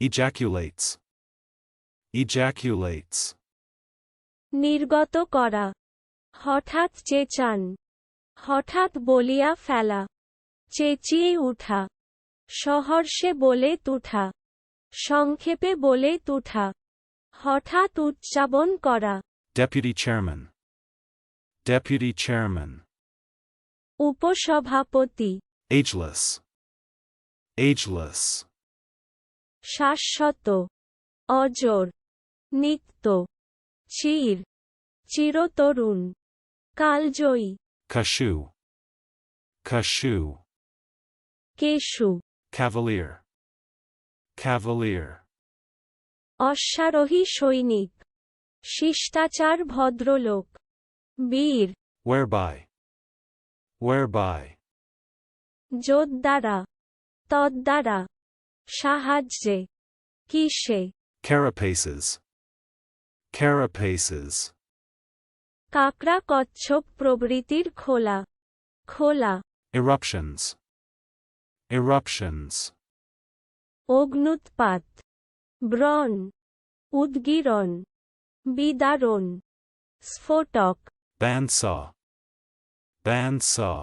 ejaculates, ejaculates, নির্গত করা হঠাৎ চেঁচান হঠাৎ বলিয়া ফেলা চেঁচিয়ে উঠা সহর্ষে বলে তুঠা সংক্ষেপে বলে তুঠা হঠাৎ উচ্চাবন করা deputy chairman, deputy chairman, উপসভাপতি ageless, ageless, শাশ্বত অজর নিত্য চির চিরতরুণ কালজয়ী kashu, kashu, Keshu cavalier, cavalier, অশ্বারোহী সৈনিক শিষ্টাচার ভদ্রলোক বীর whereby, whereby, যোদ্ধারা তদ্বারা সাহায্যে কিসে carapaces, carapaces, কাকড়া কচ্ছপ প্রভৃতির খোলা খোলা eruptions, eruptions, অগ্নুৎপাত ব্রণ উদ্গীরণ বিদারণ স্ফোটক bandsaw, bandsaw,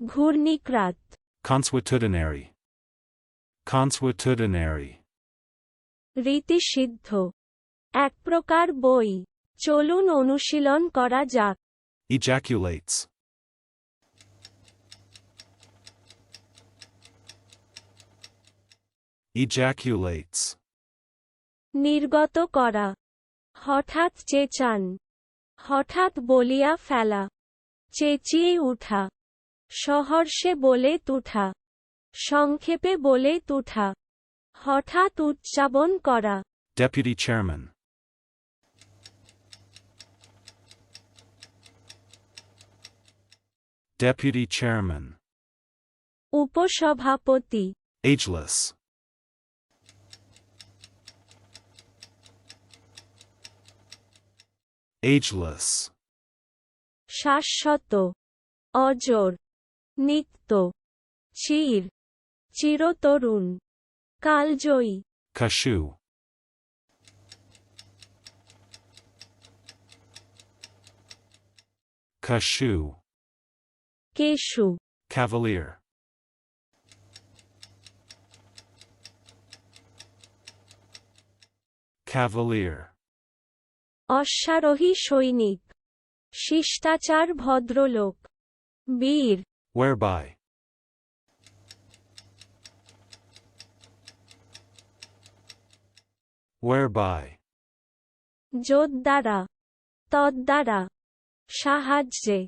ঘূর্ণিক্রাত consuetudinary, Consuetudinary, রীতিসিদ্ধ। এক প্রকার বই। চলুন অনুশীলন করা যাক। Ejaculates, ejaculates, নির্গত করা। হঠাৎ চেঁচান। হঠাৎ বলিয়া ফেলা। চেঁচিয়ে উঠা। সহর্ষে বলে তুঠা। সংক্ষেপে বলে তুঠা। হঠাৎ উচ্চাবন করা। ডেপুটি চেয়ারম্যান ডেপুটি চেয়ারম্যান উপসভাপতি। এইচলেস এইচলেস শাশ্বত। অজর। নিত্য। চির। চিরতরুণ কালজয়ী kashu, kashu, Keshu cavalier, cavalier, অশ্বারোহী সৈনিক শিষ্টাচার ভদ্রলোক বীর whereby, whereby, যোদ্ধারা তদ্বারা সাহায্যে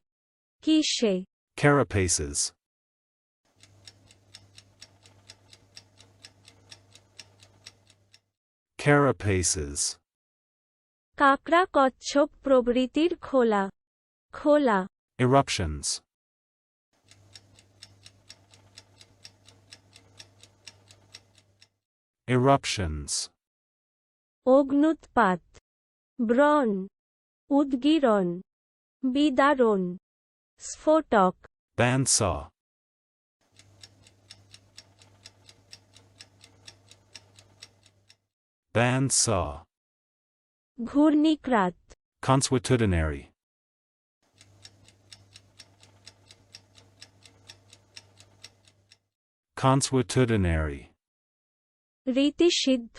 কিসে carapaces, carapaces, কাকড়া কচ্ছপ প্রভৃতির খোলা খোলা eruptions, eruptions, অগ্নুৎপাত ব্রণ উদ্গীরণ বিদারণ স্ফোটক bandsaw, bandsaw, ঘূর্ণিক্রাত consuetudinary, consuetudinary, রীতিসিদ্ধ